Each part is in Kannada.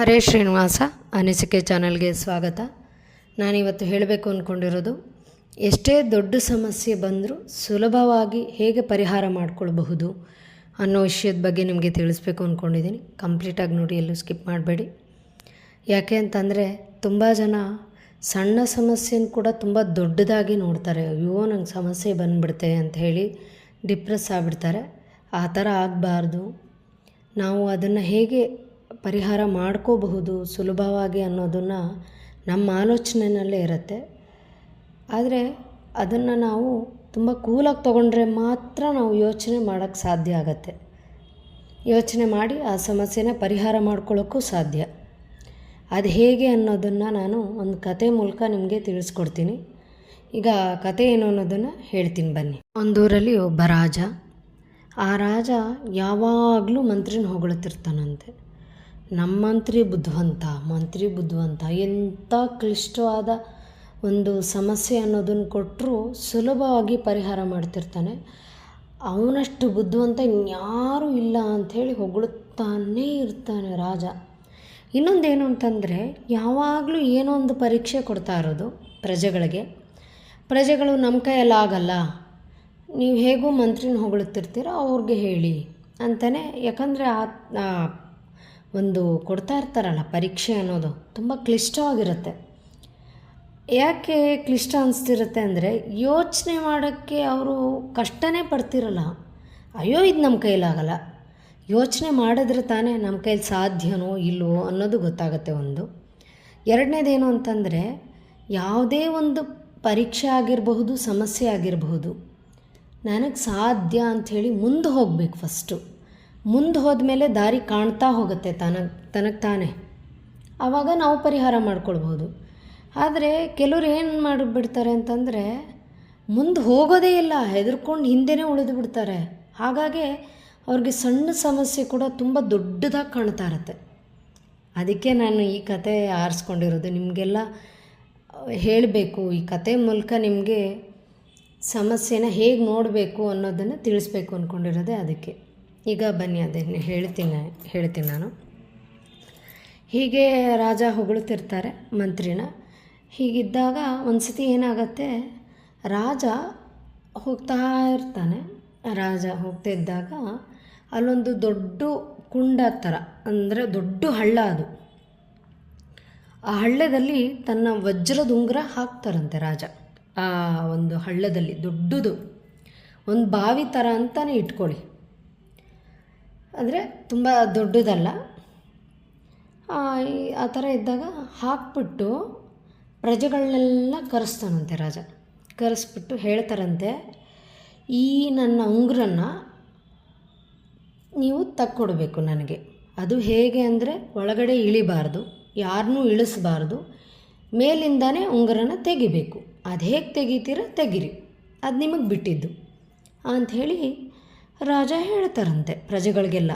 ಹರೇ ಶ್ರೀನಿವಾಸ, ಅನಿಸಿಕೆ ಚಾನಲ್ಗೆ ಸ್ವಾಗತ. ನಾನಿವತ್ತು ಹೇಳಬೇಕು ಅಂದ್ಕೊಂಡಿರೋದು ಎಷ್ಟೇ ದೊಡ್ಡ ಸಮಸ್ಯೆ ಬಂದರೂ ಸುಲಭವಾಗಿ ಹೇಗೆ ಪರಿಹಾರ ಮಾಡಿಕೊಳ್ಬಹುದು ಅನ್ನೋ ವಿಷಯದ ಬಗ್ಗೆ ನಿಮಗೆ ತಿಳಿಸ್ಬೇಕು ಅಂದ್ಕೊಂಡಿದ್ದೀನಿ ಕಂಪ್ಲೀಟಾಗಿ ನೋಡಿ, ಎಲ್ಲೂ ಸ್ಕಿಪ್ ಮಾಡಬೇಡಿ. ಯಾಕೆ ಅಂತಂದರೆ, ತುಂಬ ಜನ ಸಣ್ಣ ಸಮಸ್ಯೆನ ಕೂಡ ತುಂಬ ದೊಡ್ಡದಾಗಿ ನೋಡ್ತಾರೆ. ಅಯ್ಯೋ, ನಂಗೆ ಸಮಸ್ಯೆ ಬಂದ್ಬಿಡುತ್ತೆ ಅಂತ ಹೇಳಿ ಡಿಪ್ರೆಸ್ ಆಗಿಬಿಡ್ತಾರೆ. ಆ ಥರ ಆಗಬಾರ್ದು. ನಾವು ಅದನ್ನು ಹೇಗೆ ಪರಿಹಾರ ಮಾಡ್ಕೋಬಹುದು ಸುಲಭವಾಗಿ ಅನ್ನೋದನ್ನು ನಮ್ಮ ಆಲೋಚನೆಯಲ್ಲೇ ಇರುತ್ತೆ. ಆದರೆ ಅದನ್ನು ನಾವು ತುಂಬ ಕೂಲಾಗಿ ತೊಗೊಂಡ್ರೆ ಮಾತ್ರ ನಾವು ಯೋಚನೆ ಮಾಡೋಕ್ಕೆ ಸಾಧ್ಯ ಆಗತ್ತೆ. ಯೋಚನೆ ಮಾಡಿ ಆ ಸಮಸ್ಯೆನ ಪರಿಹಾರ ಮಾಡ್ಕೊಳ್ಳೋಕ್ಕೂ ಸಾಧ್ಯ. ಅದು ಹೇಗೆ ಅನ್ನೋದನ್ನು ನಾನು ಒಂದು ಕತೆ ಮೂಲಕ ನಿಮಗೆ ತಿಳಿಸ್ಕೊಡ್ತೀನಿ. ಈಗ ಕತೆ ಏನು ಅನ್ನೋದನ್ನು ಹೇಳ್ತೀನಿ ಬನ್ನಿ. ಒಂದೂರಲ್ಲಿ ಒಬ್ಬ ರಾಜ. ಆ ರಾಜ ಯಾವಾಗಲೂ ಮಂತ್ರಿನ ಹೊಗಳುತ್ತಿರ್ತಾನಂತೆ ನಮ್ಮ ಮಂತ್ರಿ ಬುದ್ಧಿವಂತ ಮಂತ್ರಿ ಬುದ್ಧಿವಂತ ಎಂಥ ಕ್ಲಿಷ್ಟವಾದ ಒಂದು ಸಮಸ್ಯೆ ಅನ್ನೋದನ್ನು ಕೊಟ್ಟರು ಸುಲಭವಾಗಿ ಪರಿಹಾರ ಮಾಡ್ತಿರ್ತಾನೆ. ಅವನಷ್ಟು ಬುದ್ಧಿವಂತ ಇನ್ಯಾರೂ ಇಲ್ಲ ಅಂಥೇಳಿ ಹೊಗಳುತ್ತಾನೇ ಇರ್ತಾನೆ ರಾಜ. ಇನ್ನೊಂದೇನು ಅಂತಂದರೆ, ಯಾವಾಗಲೂ ಏನೋ ಒಂದು ಪರೀಕ್ಷೆ ಕೊಡ್ತಾ ಇರೋದು ಪ್ರಜೆಗಳಿಗೆ. ಪ್ರಜೆಗಳು ನಮ್ಮ ಕೈಯಲ್ಲಿ ಆಗಲ್ಲ, ನೀವು ಹೇಗೂ ಮಂತ್ರಿನ ಹೊಗಳುತ್ತಿರ್ತೀರೋ ಅವ್ರಿಗೆ ಹೇಳಿ ಅಂತಲೇ ಯಾಕಂದರೆ ಆ ಒಂದು ಕೊಡ್ತಾ ಇರ್ತಾರಲ್ಲ ಪರೀಕ್ಷೆ ಅನ್ನೋದು ತುಂಬ ಕ್ಲಿಷ್ಟವಾಗಿರುತ್ತೆ. ಯಾಕೆ ಕ್ಲಿಷ್ಟ ಅನಿಸ್ತಿರುತ್ತೆ ಅಂದರೆ ಯೋಚನೆ ಮಾಡೋಕ್ಕೆ ಅವರು ಕಷ್ಟನೇ ಪಡ್ತಿರಲ್ಲ. ಅಯ್ಯೋ, ಇದು ನಮ್ಮ ಕೈಲಾಗಲ್ಲ ಯೋಚನೆ ಮಾಡಿದ್ರೆ ತಾನೇ ನಮ್ಮ ಕೈಲಿ ಸಾಧ್ಯನೋ ಇಲ್ಲವೋ ಅನ್ನೋದು ಗೊತ್ತಾಗುತ್ತೆ ಒಂದು. ಎರಡನೇದೇನು ಅಂತಂದರೆ ಯಾವುದೇ ಒಂದು ಪರೀಕ್ಷೆ ಆಗಿರಬಹುದು, ಸಮಸ್ಯೆ ಆಗಿರಬಹುದು, ನನಗೆ ಸಾಧ್ಯ ಅಂಥೇಳಿ ಮುಂದೆ ಹೋಗಬೇಕು ಫಸ್ಟು. ಮುಂದೆ ಹೋದ್ಮೇಲೆ ದಾರಿ ಕಾಣ್ತಾ ಹೋಗುತ್ತೆ ತನಗೆ ತನಗೆ ತಾನೇ. ಆವಾಗ ನಾವು ಪರಿಹಾರ ಮಾಡ್ಕೊಳ್ಬೋದು. ಆದರೆ ಕೆಲವ್ರು ಏನು ಮಾಡಿಬಿಡ್ತಾರೆ ಅಂತಂದರೆ, ಮುಂದೆ ಹೋಗೋದೇ ಇಲ್ಲ, ಹೆದರ್ಕೊಂಡು ಹಿಂದೆನೇ ಉಳಿದು ಬಿಡ್ತಾರೆ. ಹಾಗಾಗಿ ಅವ್ರಿಗೆ ಸಣ್ಣ ಸಮಸ್ಯೆ ಕೂಡ ತುಂಬ ದೊಡ್ಡದಾಗಿ ಕಾಣ್ತಾ ಇರುತ್ತೆ. ಅದಕ್ಕೆ ನಾನು ಈ ಕತೆ ಆರಿಸ್ಕೊಂಡಿರೋದು. ನಿಮಗೆಲ್ಲ ಹೇಳಬೇಕು. ಈ ಕತೆ ಮೂಲಕ ನಿಮಗೆ ಸಮಸ್ಯೆನ ಹೇಗೆ ನೋಡಬೇಕು ಅನ್ನೋದನ್ನು ತಿಳಿಸ್ಬೇಕು ಅಂದ್ಕೊಂಡಿರೋದೇ ಅದಕ್ಕೆ. ಈಗ ಬನ್ನಿ, ಅದನ್ನು ಹೇಳ್ತೀನಿ ಹೇಳ್ತೀನಿ ನಾನು. ಹೀಗೆ ರಾಜ ಹೊಗಳುತ್ತಿರ್ತಾರೆ ಮಂತ್ರಿನ. ಹೀಗಿದ್ದಾಗ ಒಂದು ಸತಿ ಏನಾಗತ್ತೆ, ರಾಜ ಹೋಗ್ತಾ ಇರ್ತಾನೆ. ರಾಜ ಹೋಗ್ತಾ ಇದ್ದಾಗ ಅಲ್ಲೊಂದು ದೊಡ್ಡ ಕುಂಡ ಥರ ಅಂದರೆ ದೊಡ್ಡ ಹಳ್ಳ ಅದು. ಆ ಹಳ್ಳದಲ್ಲಿ ತನ್ನ ವಜ್ರದ ಉಂಗುರ ಹಾಕ್ತಾರಂತೆ ರಾಜ. ಆ ಒಂದು ಹಳ್ಳದಲ್ಲಿ, ದೊಡ್ಡದು. ಒಂದು ಬಾವಿ ಥರ ಅಂತಲೇ ಇಟ್ಕೊಳ್ಳಿ. ಅಂದರೆ ತುಂಬ ದೊಡ್ಡದಲ್ಲ. ಆ ಥರ ಇದ್ದಾಗ ಹಾಕ್ಬಿಟ್ಟು ಪ್ರಜೆಗಳನ್ನೆಲ್ಲ ಕರೆಸ್ತಾನಂತೆ ರಾಜ. ಕರೆಸ್ಬಿಟ್ಟು ಹೇಳ್ತಾರಂತೆ, ಈ ನನ್ನ ಉಂಗುರನ್ನು ನೀವು ತಕ್ಕೊಡಬೇಕು ನನಗೆ. ಅದು ಹೇಗೆ ಅಂದರೆ ಒಳಗಡೆ ಇಳಿಬಾರ್ದು, ಯಾರನ್ನೂ ಇಳಿಸ್ಬಾರ್ದು. ಮೇಲಿಂದನೇ ಉಂಗುರನ ತೆಗಿಬೇಕು. ಅದು ಹೇಗೆ ತೆಗಿತೀರ ತೆಗಿರಿ. ಅದು ನಿಮಗೆ ಬಿಟ್ಟಿದ್ದು. ಅಂಥೇಳಿ ರಾಜ ಹೇಳ್ತಾರಂತೆ ಪ್ರಜೆಗಳಿಗೆಲ್ಲ.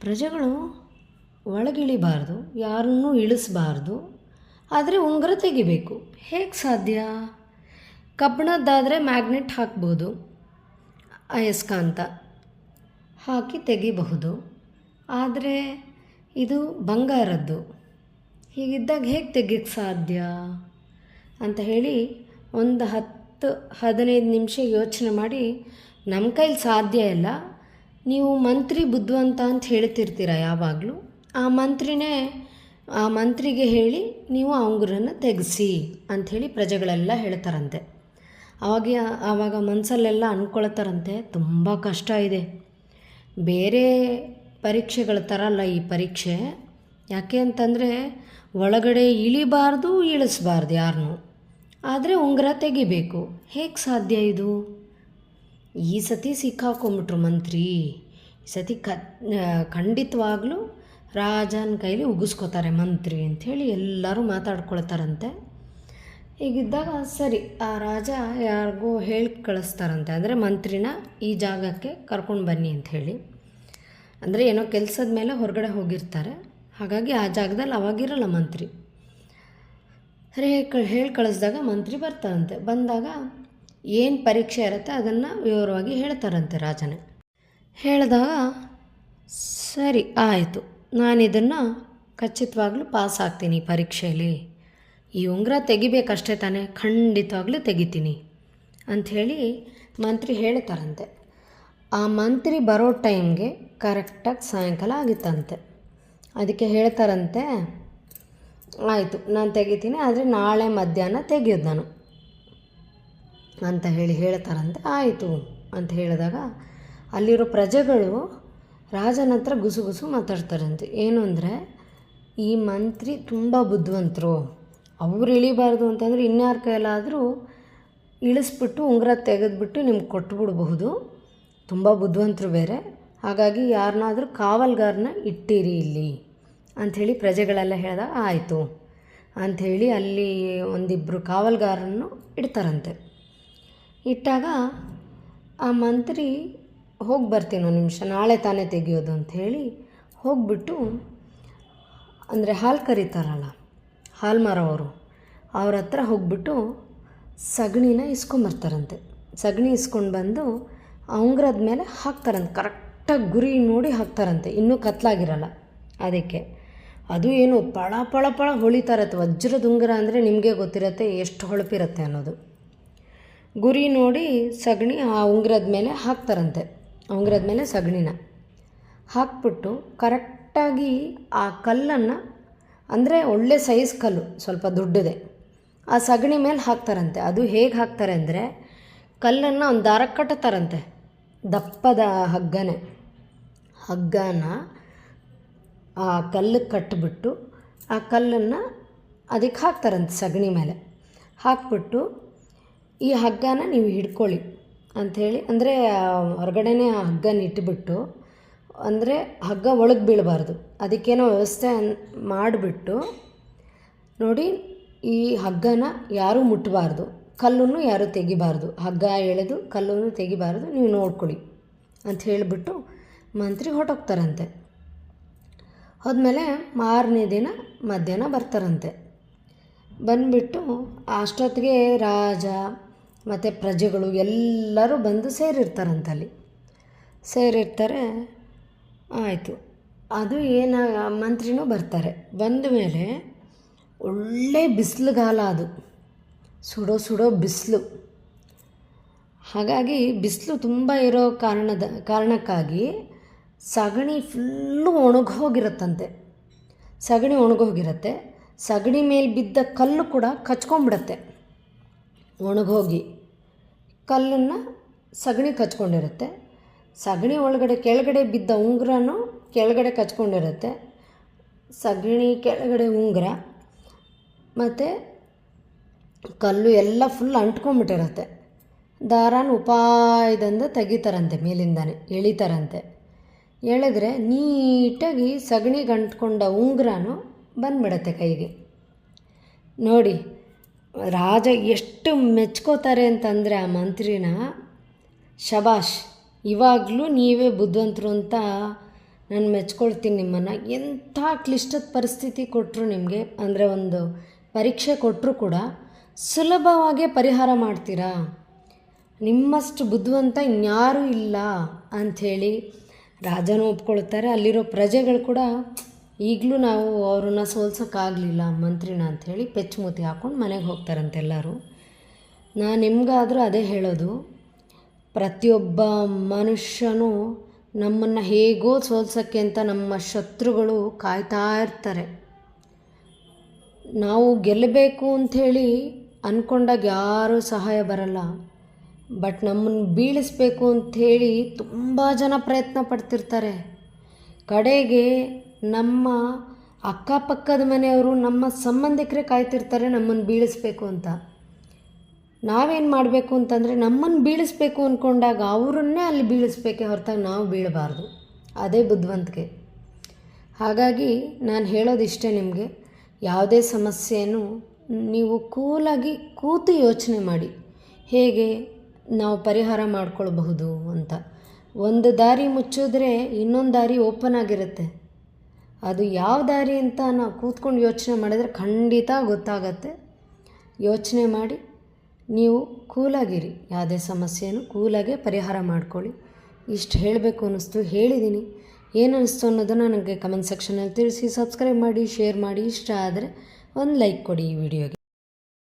ಪ್ರಜೆಗಳು ಒಳಗಿಳಿಬಾರ್ದು, ಯಾರನ್ನೂ ಇಳಿಸಬಾರ್ದು, ಆದರೆ ಉಂಗುರ ತೆಗಿಬೇಕು. ಹೇಗೆ ಸಾಧ್ಯ? ಕಬ್ಬಿಣದ್ದಾದರೆ ಮ್ಯಾಗ್ನೆಟ್ ಹಾಕ್ಬೋದು ಅಯಸ್ಕಾಂತ ಹಾಕಿ ತೆಗಿಬಹುದು, ಆದರೆ ಇದು ಬಂಗಾರದ್ದು. ಹೀಗಿದ್ದಾಗ ಹೇಗೆ ತೆಗಿಯೋಕ್ಕೆ ಸಾಧ್ಯ? ಅಂತ ಹೇಳಿ ಒಂದು ಹತ್ತು, ಹದಿನೈದು ನಿಮಿಷ ಯೋಚನೆ ಮಾಡಿ ನಮ್ಮ ಕೈಲಿ ಸಾಧ್ಯ ಇಲ್ಲ. ನೀವು ಮಂತ್ರಿ ಬುದ್ಧಿವಂತ ಅಂತ ಹೇಳ್ತಿರ್ತೀರ ಯಾವಾಗಲೂ? ಆ ಮಂತ್ರಿನೇ, ಆ ಮಂತ್ರಿಗೆ ಹೇಳಿ ನೀವು ಉಂಗುರನ್ನು ತೆಗೆಸಿ ಅಂಥೇಳಿ ಪ್ರಜೆಗಳೆಲ್ಲ ಹೇಳ್ತಾರಂತೆ. ಆವಾಗ ಆವಾಗ ಮನಸ್ಸಲ್ಲೆಲ್ಲ ಅಂದ್ಕೊಳ್ತಾರಂತೆ ತುಂಬ ಕಷ್ಟ ಇದೆ. ಬೇರೆ ಪರೀಕ್ಷೆಗಳ ಥರ ಅಲ್ಲ ಈ ಪರೀಕ್ಷೆ. ಯಾಕೆ ಅಂತಂದರೆ, ಒಳಗಡೆ ಇಳಿಬಾರ್ದು, ಇಳಿಸ್ಬಾರ್ದು ಯಾರನ್ನೂ ಆದರೆ ಉಂಗುರ ತೆಗಿಬೇಕು. ಹೇಗೆ ಸಾಧ್ಯ ಇದು? ಈ ಸತಿ ಸಿಕ್ಕಾಕೊಂಬಿಟ್ರು ಮಂತ್ರಿ. ಈ ಸತಿ ಕ ಖಂಡಿತವಾಗ್ಲೂ ರಾಜನ ಕೈಲಿ ಉಗಿಸ್ಕೋತಾರೆ ಮಂತ್ರಿ ಅಂಥೇಳಿ ಎಲ್ಲರೂ ಮಾತಾಡ್ಕೊಳ್ತಾರಂತೆ. ಹೀಗಿದ್ದಾಗ ಸರಿ, ಆ ರಾಜ ಯಾರಿಗೂ ಹೇಳಿ ಕಳಿಸ್ತಾರಂತೆ. ಅಂದರೆ ಮಂತ್ರಿನ ಈ ಜಾಗಕ್ಕೆ ಕರ್ಕೊಂಡು ಬನ್ನಿ ಅಂತ ಹೇಳಿ. ಅಂದರೆ ಏನೋ ಕೆಲಸದ ಮೇಲೆ ಹೊರಗಡೆ ಹೋಗಿರ್ತಾರೆ. ಹಾಗಾಗಿ ಆ ಜಾಗದಲ್ಲಿ ಅವಾಗಿರಲ್ಲ ಮಂತ್ರಿ. ಸರಿ ಹೇಳಿ ಕಳಿಸ್ದಾಗ ಮಂತ್ರಿ ಬರ್ತಾರಂತೆ. ಬಂದಾಗ ಏನು ಪರೀಕ್ಷೆ ಇರುತ್ತೆ ಅದನ್ನು ವಿವರವಾಗಿ ಹೇಳ್ತಾರಂತೆ ರಾಜನೇ. ಹೇಳಿದಾಗ, ಸರಿ, ಆಯಿತು. ನಾನು ಇದನ್ನು ಖಚಿತವಾಗ್ಲೂ ಪಾಸ್ ಆಗ್ತೀನಿ ಪರೀಕ್ಷೆಯಲ್ಲಿ. ಈ ಉಂಗುರ ತೆಗಿಬೇಕಷ್ಟೇ ತಾನೇ, ಖಂಡಿತವಾಗ್ಲೂ ತೆಗಿತೀನಿ ಅಂಥೇಳಿ ಮಂತ್ರಿ ಹೇಳ್ತಾರಂತೆ. ಆ ಮಂತ್ರಿ ಬರೋ ಟೈಮ್ಗೆ ಕರೆಕ್ಟಾಗಿ ಸಾಯಂಕಾಲ ಆಗಿತ್ತಂತೆ. ಅದಕ್ಕೆ ಹೇಳ್ತಾರಂತೆ, ಆಯಿತು, ನಾನು ತೆಗಿತೀನಿ, ಆದರೆ ನಾಳೆ ಮಧ್ಯಾಹ್ನ ತೆಗಿಯೋದು ನಾನು. ಅಂತ ಹೇಳಿ ಹೇಳ್ತಾರಂತೆ, ಆಯಿತು, ಅಂತ ಹೇಳಿದಾಗ ಅಲ್ಲಿರೋ ಪ್ರಜೆಗಳು ರಾಜನ ಹತ್ರ ಗುಸುಗುಸು ಗುಸು ಮಾತಾಡ್ತಾರಂತೆ. ಏನು ಅಂದರೆ, ಈ ಮಂತ್ರಿ ತುಂಬ ಬುದ್ಧಿವಂತರು. ಅವ್ರು ಇಳಿಬಾರ್ದು ಅಂತಂದರೆ ಇನ್ಯಾರ ಕೈಲಾದರೂ ಇಳಿಸ್ಬಿಟ್ಟು ಉಂಗುರ ತೆಗೆದ್ಬಿಟ್ಟು ನಿಮ್ಗೆ ಕೊಟ್ಬಿಡ್ಬಹುದು. ತುಂಬ ಬುದ್ಧಿವಂತರು ಬೇರೆ. ಹಾಗಾಗಿ ಯಾರನ್ನಾದರೂ ಕಾವಲ್ಗಾರನ ಇಟ್ಟಿರಿ ಇಲ್ಲಿ. ಅಂಥೇಳಿ ಪ್ರಜೆಗಳೆಲ್ಲ ಹೇಳಿದಾಗ, ಆಯಿತು ಅಂಥೇಳಿ ಅಲ್ಲಿ ಒಂದಿಬ್ಬರು ಕಾವಲ್ಗಾರನ್ನು ಇಡ್ತಾರಂತೆ. ಇಟ್ಟಾಗ ಆ ಮಂತ್ರಿ, ಹೋಗಿ ಬರ್ತೀನಿ ಒಂದು ನಿಮಿಷ, ನಾಳೆ ತಾನೇ ತೆಗಿಯೋದು ಹೇಳಿ ಹೋಗ್ಬಿಟ್ಟು ಅಂದರೆ ಹಾಲು ಕರೀತಾರಲ್ಲ ಹಾಲು ಮಾರೋವರು ಅವ್ರ ಹತ್ರ ಹೋಗ್ಬಿಟ್ಟು ಸಗಣಿನ ಇಸ್ಕೊಂಬರ್ತಾರಂತೆ ಸಗಣಿ ಇಸ್ಕೊಂಡು ಬಂದು ಉಂಗ್ರದ ಮೇಲೆ ಹಾಕ್ತಾರಂತೆ ಕರೆಕ್ಟಾಗಿ ಗುರಿ ನೋಡಿ ಹಾಕ್ತಾರಂತೆ. ಇನ್ನೂ ಕತ್ಲಾಗಿರಲ್ಲ ಅದಕ್ಕೆ. ಅದು ಏನು ಪಳ ಪಳ ಪಳ ಹೊಳಿತಾರತ್ತೆ ವಜ್ರದ ಉಂಗುರ ಅಂದರೆ ನಿಮಗೆ ಗೊತ್ತಿರತ್ತೆ, ಎಷ್ಟು ಹೊಳಪಿರುತ್ತೆ ಅನ್ನೋದು. ಗುರಿ ನೋಡಿ ಸಗಣಿ ಆ ಉಂಗುರದ ಮೇಲೆ ಹಾಕ್ತಾರಂತೆ. ಉಂಗುರದ ಮೇಲೆ ಸಗಣಿನ. ಹಾಕ್ಬಿಟ್ಟು ಕರೆಕ್ಟಾಗಿ ಆ ಕಲ್ಲನ್ನು, ಅಂದರೆ ಒಳ್ಳೆ ಸೈಜ್ ಕಲ್ಲು, ಸ್ವಲ್ಪ ದೊಡ್ಡದೆ, ಆ ಸಗಣಿ ಮೇಲೆ ಹಾಕ್ತಾರಂತೆ. ಅದು ಹೇಗೆ ಹಾಕ್ತಾರೆ ಅಂದರೆ, ಕಲ್ಲನ್ನು ಒಂದು ದಾರ ಕಟ್ಟುತ್ತಾರಂತೆ ದಪ್ಪದ ಹಗ್ಗನೇ. ಹಗ್ಗನ ಆ ಕಲ್ಲು ಕಟ್ಟಿಬಿಟ್ಟು ಆ ಕಲ್ಲನ್ನು ಅದಕ್ಕೆ ಹಾಕ್ತಾರಂತೆ ಸಗಣಿ ಮೇಲೆ. ಹಾಕ್ಬಿಟ್ಟು ಈ ಹಗ್ಗನ ನೀವು ಹಿಡ್ಕೊಳ್ಳಿ ಅಂಥೇಳಿ, ಅಂದರೆ ಹೊರಗಡೆನೇ ಆ ಹಗ್ಗನ ಇಟ್ಬಿಟ್ಟು, ಅಂದರೆ ಹಗ್ಗ ಒಳಗೆ ಬೀಳಬಾರ್ದು. ಅದಕ್ಕೇನೋ ವ್ಯವಸ್ಥೆ ಮಾಡಿಬಿಟ್ಟು ನೋಡಿ, ಈ ಹಗ್ಗನ ಯಾರೂ ಮುಟ್ಟಬಾರ್ದು ಕಲ್ಲನ್ನು ಯಾರೂ ತೆಗಿಬಾರ್ದು. ಹಗ್ಗ ಎಳೆದು ಕಲ್ಲನ್ನು ತೆಗಿಬಾರ್ದು. ನೀವು ನೋಡ್ಕೊಳ್ಳಿ ಅಂತ ಹೇಳಿಬಿಟ್ಟು ಮಂತ್ರಿ ಹೊರಟೋಗ್ತಾರಂತೆ. ಹೋದ್ಮೇಲೆ ಮಾರನೇ ದಿನ ಮಧ್ಯಾಹ್ನ ಬರ್ತಾರಂತೆ. ಬಂದುಬಿಟ್ಟು ಅಷ್ಟೊತ್ತಿಗೆ ರಾಜ ಮತ್ತು ಪ್ರಜೆಗಳು ಎಲ್ಲರೂ ಬಂದು ಸೇರಿರ್ತಾರಂತಲ್ಲಿ. ಸೇರಿರ್ತಾರೆ. ಆಯಿತು. ಅದು ಏನ, ಮಂತ್ರಿನೂ ಬರ್ತಾರೆ. ಬಂದ ಮೇಲೆ ಒಳ್ಳೆ ಬಿಸಿಲುಗಾಲ ಅದು. ಸುಡೋ ಸುಡೋ ಬಿಸಿಲು. ಹಾಗಾಗಿ ಬಿಸಿಲು ತುಂಬ ಇರೋ ಕಾರಣದ, ಕಾರಣಕ್ಕಾಗಿ ಸಗಣಿ ಫುಲ್ಲು ಒಣಗೋಗಿರುತ್ತಂತೆ ಸಗಣಿ ಒಣಗೋಗಿರುತ್ತೆ ಸಗಣಿ ಮೇಲೆ ಬಿದ್ದ ಕಲ್ಲು ಕೂಡ ಕಚ್ಕೊಂಡ್ಬಿಡತ್ತೆ. ಒಣಗೋಗಿ ಕಲ್ಲನ್ನು ಸಗಣಿ ಕಚ್ಕೊಂಡಿರುತ್ತೆ. ಸಗಣಿ ಒಳಗಡೆ ಕೆಳಗಡೆ ಬಿದ್ದ ಉಂಗುರನೂ ಕೆಳಗಡೆ ಕಚ್ಕೊಂಡಿರುತ್ತೆ. ಸಗಣಿ ಕೆಳಗಡೆ ಉಂಗುರ ಮತ್ತು ಕಲ್ಲು ಎಲ್ಲ ಫುಲ್ ಅಂಟ್ಕೊಂಬಿಟ್ಟಿರುತ್ತೆ ದಾರಾನ ಉಪಾಯದಿಂದ ತೆಗಿತಾರಂತೆ, ಮೇಲಿಂದಾನೆ ಎಳಿತಾರಂತೆ. ಎಳೆದ್ರೆ ನೀಟಾಗಿ ಸಗಣಿಗೆ ಅಂಟ್ಕೊಂಡ ಉಂಗುರನೂ ಬಂದ್ಬಿಡತ್ತೆ ಕೈಗೆ. ನೋಡಿ ರಾಜ ಎಷ್ಟು ಮೆಚ್ಕೋತಾರೆ ಅಂತಂದರೆ ಆ ಮಂತ್ರಿನ ಶಬಾಷ್, ಇವಾಗಲೂ ನೀವೇ ಬುದ್ಧಿವಂತರು ಅಂತ ನಾನು ಮೆಚ್ಕೊಳ್ತೀನಿ ನಿಮ್ಮನ್ನು. ಎಂಥ ಕ್ಲಿಷ್ಟದ ಪರಿಸ್ಥಿತಿ ಕೊಟ್ಟರು ನಿಮಗೆ? ಅಂದರೆ ಒಂದು ಪರೀಕ್ಷೆ ಕೊಟ್ಟರು ಕೂಡ ಸುಲಭವಾಗಿ ಪರಿಹಾರ ಮಾಡ್ತೀರಾ? ನಿಮ್ಮಷ್ಟು ಬುದ್ಧಿವಂತ ಇನ್ಯಾರೂ ಇಲ್ಲ ಅಂಥೇಳಿ ರಾಜನೂ ಒಪ್ಕೊಳ್ತಾರೆ. ಅಲ್ಲಿರೋ ಪ್ರಜೆಗಳು ಕೂಡ ಈಗಲೂ ನಾವು ಅವ್ರನ್ನ ಸೋಲ್ಸೋಕ್ಕಾಗಲಿಲ್ಲ ಮಂತ್ರಿನ ಅಂಥೇಳಿ ಪೆಚ್ಚುಮೂತಿ ಹಾಕ್ಕೊಂಡು ಮನೆಗೆ ಹೋಗ್ತಾರಂತೆ ಎಲ್ಲರೂ ನಾನು ನಿಮ್ಗಾದರೂ ಅದೇ ಹೇಳೋದು, ಪ್ರತಿಯೊಬ್ಬ ಮನುಷ್ಯನೂ ನಮ್ಮನ್ನು ಹೇಗೋ ಸೋಲ್ಸೋಕ್ಕೆ ಅಂತ ನಮ್ಮ ಶತ್ರುಗಳು ಕಾಯ್ತಾ ಇರ್ತಾರೆ. ನಾವು ಗೆಲ್ಲಬೇಕು ಅಂಥೇಳಿ ಅಂದ್ಕೊಂಡಾಗ ಯಾರೂ ಸಹಾಯ ಬರಲ್ಲ. ಬಟ್ ನಮ್ಮನ್ನು ಬೀಳಿಸ್ಬೇಕು ಅಂಥೇಳಿ ತುಂಬ ಜನ ಪ್ರಯತ್ನ ಪಡ್ತಿರ್ತಾರೆ. ಕಡೆಗೆ ನಮ್ಮ ಅಕ್ಕಪಕ್ಕದ ಮನೆಯವರು ನಮ್ಮ ಸಂಬಂಧಿಕರೇ ಕಾಯ್ತಿರ್ತಾರೆ ನಮ್ಮನ್ನು ಬೀಳಿಸ್ಬೇಕು ಅಂತ. ನಾವೇನು ಮಾಡಬೇಕು ಅಂತಂದರೆ ನಮ್ಮನ್ನು ಬೀಳಿಸ್ಬೇಕು ಅಂದ್ಕೊಂಡಾಗ ಅವರನ್ನೇ ಅಲ್ಲಿ ಬೀಳಿಸ್ಬೇಕೆ ಹೊರತಾಗಿ ನಾವು ಬೀಳಬಾರ್ದು. ಅದೇ ಬುದ್ಧಿವಂತಿಕೆ ಹಾಗಾಗಿ ನಾನು ಹೇಳೋದಿಷ್ಟೇ ನಿಮಗೆ, ಯಾವುದೇ ಸಮಸ್ಯೆಯನ್ನು ನೀವು ಕೂಲಾಗಿ ಕೂತು ಯೋಚನೆ ಮಾಡಿ. ಹೇಗೆ ನಾವು ಪರಿಹಾರ ಮಾಡ್ಕೊಳ್ಬಹುದು ಅಂತ. ಒಂದು ದಾರಿ ಮುಚ್ಚಿದ್ರೆ ಇನ್ನೊಂದು ದಾರಿ ಓಪನ್ ಆಗಿರುತ್ತೆ. ಅದು ಯಾವ ದಾರಿ ಅಂತ ನಾವು ಕೂತ್ಕೊಂಡು ಯೋಚನೆ ಮಾಡಿದರೆ ಖಂಡಿತ ಗೊತ್ತಾಗತ್ತೆ. ಯೋಚನೆ ಮಾಡಿ, ನೀವು ಕೂಲಾಗಿರಿ. ಯಾವುದೇ ಸಮಸ್ಯೆಯನ್ನು ಕೂಲಾಗೆ ಪರಿಹಾರ ಮಾಡ್ಕೊಳ್ಳಿ. ಇಷ್ಟು ಹೇಳಬೇಕು ಅನ್ನಿಸ್ತು ಹೇಳಿದ್ದೀನಿ ಏನು ಅನಿಸ್ತು ಅನ್ನೋದನ್ನು ನನಗೆ ಕಮೆಂಟ್ ಸೆಕ್ಷನಲ್ಲಿ ತಿಳಿಸಿ ಸಬ್ಸ್ಕ್ರೈಬ್ ಮಾಡಿ ಶೇರ್ ಮಾಡಿ. ಇಷ್ಟ ಆದರೆ ಒಂದು ಲೈಕ್ ಕೊಡಿ ಈ ವಿಡಿಯೋಗೆ